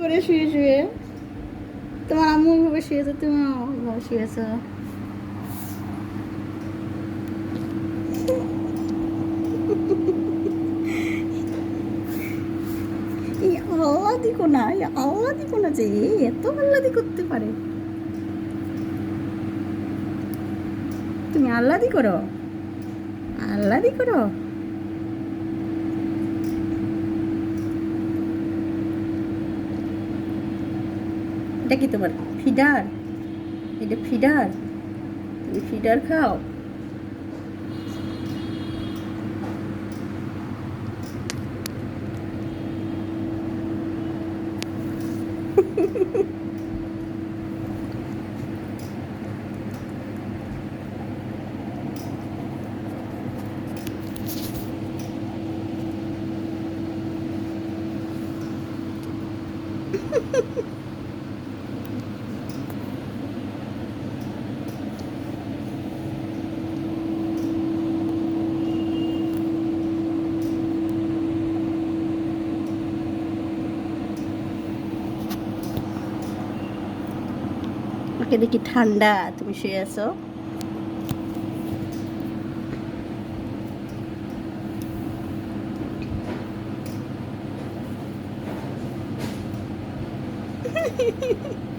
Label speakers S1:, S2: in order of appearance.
S1: করে শুয়ে শুয়ে তোমার আম্মু ভাবে শুয়েছো তুমি শুয়েছো। কোনা যে এত আল্লাদি করতে পারে। তুমি আল্লাদি করো আল্লাদি করো। এটা কি তোমার ফিডার এটা ফিডার তুমি ফিডার খাও ওকে দেখি ঠান্ডা তুমি শুয়ে আছো।